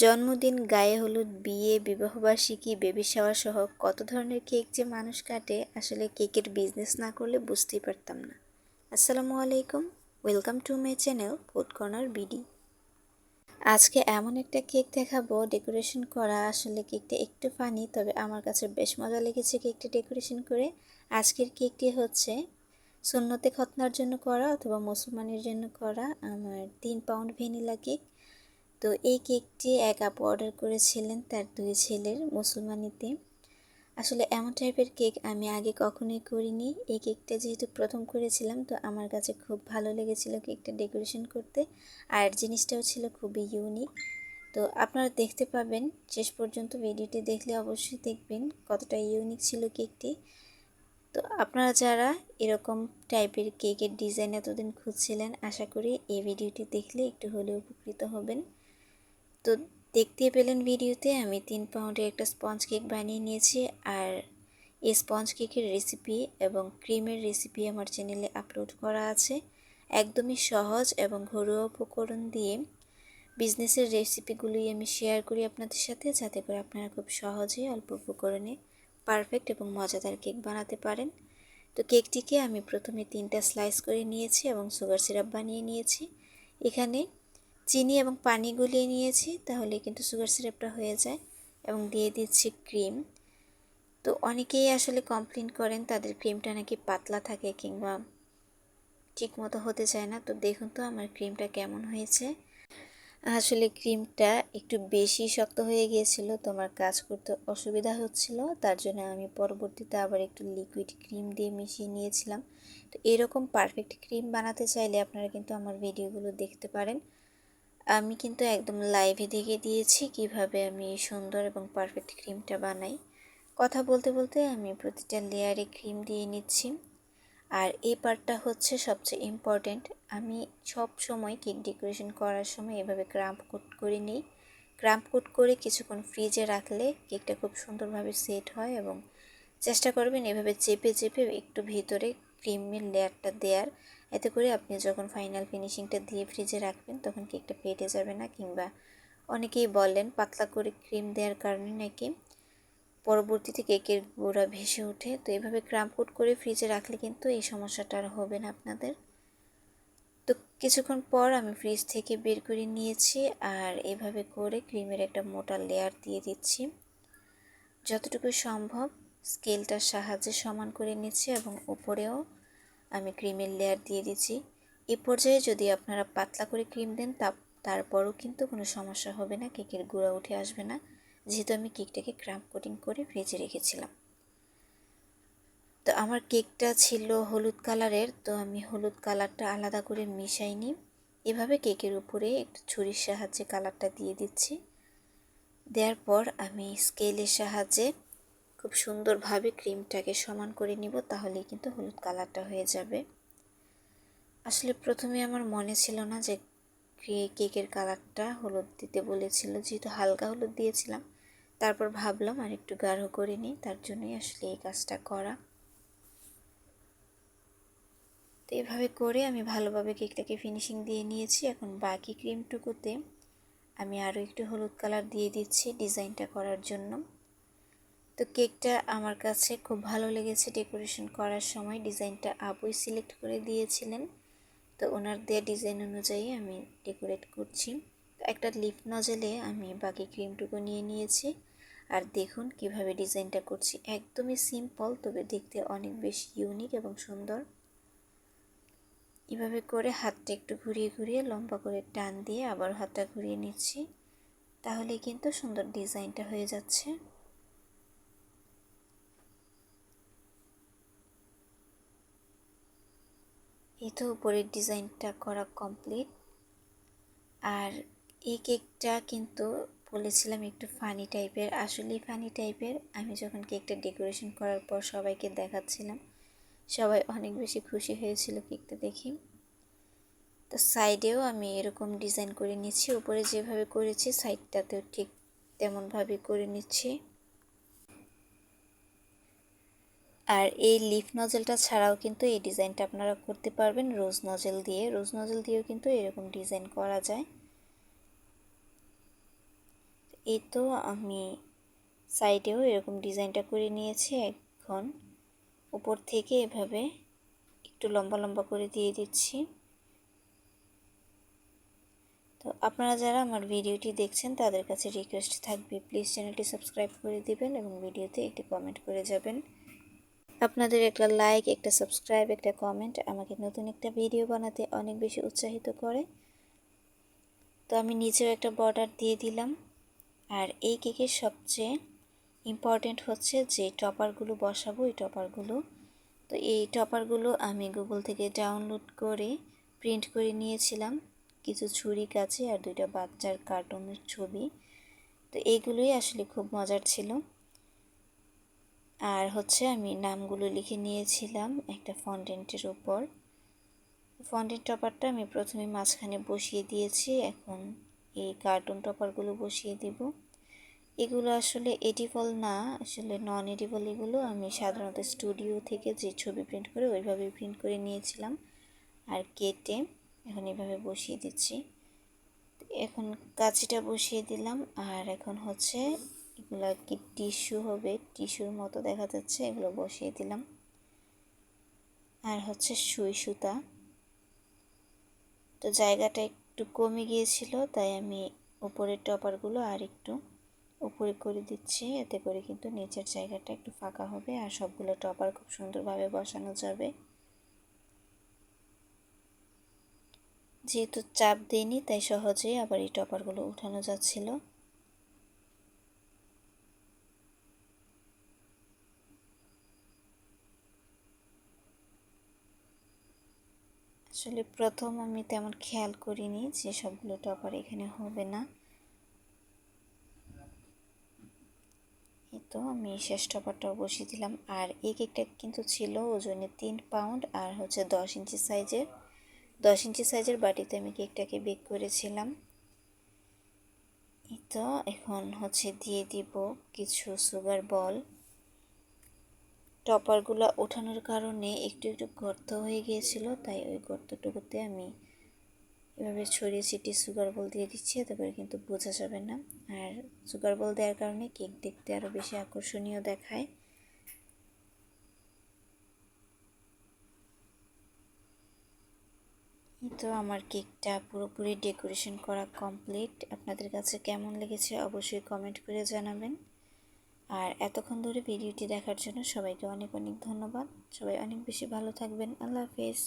জন্মদিন গায়ে হলুদ, বিয়ে, বিবাহবার্ষিকী বেবি শাওয়ার সহ কত ধরনের কেক যে মানুষ কাটে, আসলে কেকের বিজনেস না করলে বুঝতেই পারতাম না। আসসালামু আলাইকুম welcome to my channel food corner BD আজকে এমন একটা কেক দেখাবো ডেকোরেশন করা, আসলে কেকটা একটু ফানি তবে আমার কাছে বেশ মজা লেগেছে কেকটা ডেকোরেশন করে। আজকের কেকটি হচ্ছে সুন্নতে খতনার জন্য করা অথবা মুসলমানের জন্য করা, আমার তিন পাউন্ড ভ্যানিলা কেক তো এই কেকটি এক আপু অর্ডার করেছিলেন তার দুই ছেলের মুসলমানিতে। আসলে এমন টাইপের কেক আমি আগে কখনোই করিনি। এই কেকটা যেহেতু প্রথম করেছিলাম, তো আমার কাছে খুব ভালো লেগেছিল কেকটা ডেকোরেশন করতে। আর জিনিসটাও ছিল খুবই ইউনিক তো আপনারা দেখতে পাবেন, শেষ পর্যন্ত ভিডিওটি দেখলে অবশ্যই দেখবেন কতটা ইউনিক ছিল কেকটি। তো আপনারা যারা এরকম টাইপের কেকের ডিজাইন এতদিন খুঁজছিলেন, আশা করি এই ভিডিওটি দেখলে একটু হলেও উপকৃত হবেন। তো দেখতে পেলেন ভিডিওতে, আমি তিন পাউন্ডের একটা স্পঞ্জ কেক বানিয়ে নিয়েছি। আর এই স্পঞ্জ কেকের রেসিপি এবং ক্রিমের রেসিপি আমার চ্যানেলে আপলোড করা আছে। একদমই সহজ এবং ঘরোয়া উপকরণ দিয়ে বিজনেসের রেসিপিগুলোই আমি শেয়ার করি আপনাদের সাথে, যাতে করে আপনারা খুব সহজেই অল্প উপকরণে পারফেক্ট এবং মজাদার কেক বানাতে পারেন। তো কেকটিকে আমি প্রথমে তিনটা স্লাইস করে নিয়েছি এবং সুগার সিরাপ বানিয়ে নিয়েছি। এখানে চিনি এবং পানি গুলিয়ে নিয়েছি, তাহলে কিন্তু সুগার সিরাপটা হয়ে যায় এবং দিয়ে দিচ্ছি ক্রিম তো অনেকেই আসলে কমপ্লেন করেন তাদের ক্রিমটা নাকি পাতলা থাকে কিংবা ঠিক মতো হতে চায় না। তো দেখুন তো আমার ক্রিমটা কেমন হয়েছে। আসলে ক্রিমটা একটু বেশি শক্ত হয়ে গিয়েছিল তোমার কাজ করতে অসুবিধা হচ্ছিল, তার জন্য আমি পরবর্তীতে আবার একটু লিকুইড ক্রিম দিয়ে মিশিয়ে নিয়েছিলাম। তো এরকম পারফেক্ট ক্রিম বানাতে চাইলে আপনারা কিন্তু আমার ভিডিওগুলো দেখতে পারেন। আমি কিন্তু একদম লাইভে দেখে দিয়েছি কীভাবে আমি সুন্দর এবং পারফেক্ট ক্রিমটা বানাই। কথা বলতে বলতে আমি প্রতিটা লেয়ারে ক্রিম দিয়ে নিচ্ছি। আর এই পার্টটা হচ্ছে সবচেয়ে ইম্পর্ট্যান্ট আমি সব সময় কেক ডেকোরেশন করার সময় এভাবে ক্রাম্প কুট করে নিই। ক্রাম্প কুট করে কিছুক্ষণ ফ্রিজে রাখলে কেকটা খুব সুন্দরভাবে সেট হয় এবং চেষ্টা করবেন এভাবে চেপে চেপে একটু ভিতরে ক্রিমের লেয়ারটা দেওয়ার এতে করে আপনি যখন ফাইনাল ফিনিশিংটা দিয়ে ফ্রিজে রাখবেন, তখন কেকটা ফেটে যাবে না কিংবা অনেকেই বলেন পাতলা করে ক্রিম দেওয়ার কারণে নাকি পরবর্তীতে কেকের গোড়া ভেসে ওঠে। তো এভাবে কোট করে ফ্রিজে রাখলে কিন্তু এই সমস্যাটা আর হবে না আপনাদের। তো কিছুক্ষণ পর আমি ফ্রিজ থেকে বের করে নিয়েছি আর এভাবে করে ক্রিমের একটা মোটা লেয়ার দিয়ে দিচ্ছি। যতটুকু সম্ভব স্কেলটার সাহায্যে সমান করে নিচ্ছি এবং উপরেও আমি ক্রিমের লেয়ার দিয়ে দিচ্ছি। এ পর্যায়ে যদি আপনারা পাতলা করে ক্রিম দেন, তা তারপরও কিন্তু কোনো সমস্যা হবে না, কেকের গুঁড়া উঠে আসবে না। যেহেতু আমি কেকটাকে ক্রাম্প কোটিং করে ফ্রিজে রেখেছিলাম। তো আমার কেকটা ছিল হলুদ কালারের, তো আমি হলুদ কালারটা আলাদা করে মিশাইনি। এভাবে কেকের উপরে একটু ছুরির সাহায্যে কালারটা দিয়ে দিচ্ছি। দেওয়ার পর আমি স্কেলের সাহায্যে খুব সুন্দরভাবে ক্রিমটাকে সমান করে নিব, তাহলেই কিন্তু হলুদ কালারটা হয়ে যাবে। আসলে প্রথমে আমার মনে ছিল না যে কেকের কালারটা হলুদ দিতে বলেছিল, যেহেতু হালকা হলুদ দিয়েছিলাম। তারপর ভাবলাম আর একটু গাঢ় করে নিই, তার জন্যই আসলে এই কাজটা করা। তো এভাবে করে আমি ভালোভাবে কেকটাকে ফিনিশিং দিয়ে নিয়েছি। এখন বাকি ক্রিমটুকুতে আমি আরও একটু হলুদ কালার দিয়ে দিচ্ছি ডিজাইনটা করার জন্য। তো কেকটা আমার কাছে খুব ভালো লেগেছে ডেকোরেশন করার সময়। ডিজাইনটা আপুই সিলেক্ট করে দিয়েছিলেন। তো ওনার দেওয়া ডিজাইন অনুযায়ী আমি ডেকোরেট করছি। তো একটা লিপ নজেলে আমি বাকি ক্রিমটুকু নিয়ে নিয়েছি। আর দেখুন কীভাবে ডিজাইনটা করছি। একদমই সিম্পল, তবে দেখতে অনেক বেশি ইউনিক এবং সুন্দর। এভাবে করে হাতটা একটু ঘুরিয়ে ঘুরিয়ে লম্বা করে টান দিয়ে আবার হাতটা ঘুরিয়ে নিচ্ছি। তাহলে কিন্তু সুন্দর ডিজাইনটা হয়ে যাচ্ছে। এই তো উপরের ডিজাইনটা করা কমপ্লিট আর এই কেকটা কিন্তু বলেছিলাম একটু ফানি টাইপের আসলেই ফানি টাইপের আমি যখন কেকটা ডেকোরেশন করার পর সবাইকে দেখাচ্ছিলাম, সবাই অনেক বেশি খুশি হয়েছিল কেকটা দেখি। তো সাইডেও আমি এরকম ডিজাইন করে নিচ্ছি। উপরে যেভাবে করেছি সাইডটাতেও ঠিক তেমনভাবে করে নিচ্ছি। আর এই লিফ নজেলটা ছাড়াও কিন্তু এই ডিজাইনটা আপনারা করতে পারবেন। রোজ নজেল দিয়ে। রোজ নজেল দিয়েও কিন্তু এরকম ডিজাইন করা যায়। এই তো আমি সাইডেও এরকম ডিজাইনটা করে নিয়েছি এখন। উপর থেকে এভাবে একটু লম্বা লম্বা করে দিয়ে দিচ্ছি। তো আপনারা যারা আমার ভিডিওটি দেখছেন, তাদের কাছে রিকোয়েস্ট থাকবে প্লিজ চ্যানেলটি সাবস্ক্রাইব করে দিবেন এবং ভিডিওতে একটি কমেন্ট করে যাবেন। আপনাদের একটা লাইক একটা সাবস্ক্রাইব একটা কমেন্ট আমাকে নতুন একটা ভিডিও বানাতে অনেক বেশি উৎসাহিত করে। তো আমি নিজেও একটা বর্ডার দিয়ে দিলাম। আর এই কেকের সবচেয়ে ইম্পর্টেন্ট হচ্ছে যে টপারগুলো বসাবো, এই টপারগুলো তো এই টপারগুলো আমি গুগল থেকে ডাউনলোড করে প্রিন্ট করে নিয়েছিলাম। কিছু ছুরি কাছে আর দুইটা বাচ্চার কার্টুনের ছবি। তো এইগুলোই আসলে খুব মজার ছিল। আর হচ্ছে আমি নামগুলো লিখে নিয়েছিলাম একটা ফন্টেন্টের উপর। ফন্টেন্ট টপারটা আমি প্রথমে মাঝখানে বসিয়ে দিয়েছি, এখন এই কার্টুন টপারগুলো বসিয়ে দিব। এগুলো আসলে এডিবল না, আসলে নন এডিবল এগুলো আমি সাধারণত স্টুডিও থেকে যে ছবি প্রিন্ট করে ওইভাবে প্রিন্ট করে নিয়েছিলাম। আর কেটে এখন এভাবে বসিয়ে দিচ্ছি। এখন কাঁচিটা বসিয়ে দিলাম, আর এখন হচ্ছে এগুলো কি টিস্যু হবে? টিস্যুর মতো দেখা যাচ্ছে, এগুলো বসিয়ে দিলাম। আর হচ্ছে সুই সুতা। তো জায়গাটা একটু কমে গিয়েছিল, তাই আমি উপরের টপারগুলো আর একটু উপরে করে দিচ্ছি। এতে করে কিন্তু নিচের জায়গাটা একটু ফাঁকা হবে আর সবগুলো টপার খুব সুন্দরভাবে বসানো যাবে। যেহেতু চাপ দিইনি, তাই সহজেই আবার এই টপারগুলো উঠানো যাচ্ছিল। আসলে প্রথম আমি তেমন খেয়াল করিনি যে সবগুলো টপার এখানে হবে না। এই তো আমি শেষ টপারটাও বসিয়ে দিলাম। আর এই কেকটা কিন্তু ছিল ওজনে তিন পাউন্ড আর হচ্ছে দশ ইঞ্চি সাইজের। দশ ইঞ্চি সাইজের বাটিতে আমি কেকটাকে বেক করেছিলাম। এই তো এখন হচ্ছে দিয়ে দিব কিছু সুগার বল। টপারগুলো ওঠানোর কারণে একটু একটু গর্ত হয়ে গিয়েছিল, তাই ওই গর্তটুকুতে আমি এভাবে ছড়িয়ে ছিটিয়ে সুগার বল দিয়ে দিচ্ছি এতে করে কিন্তু বোঝা যাবে না। আর সুগার বল দেওয়ার কারণে কেক দেখতে আরও বেশি আকর্ষণীয় দেখায়। তো আমার কেকটা পুরোপুরি ডেকোরেশন করা কমপ্লিট। আপনাদের কাছে কেমন লেগেছে অবশ্যই কমেন্ট করে জানাবেন। আর এতক্ষণ ধরে ভিডিওটি দেখার জন্য সবাইকে অনেক অনেক ধন্যবাদ। সবাই অনেক বেশি ভালো থাকবেন। আল্লাহ হাফেজ।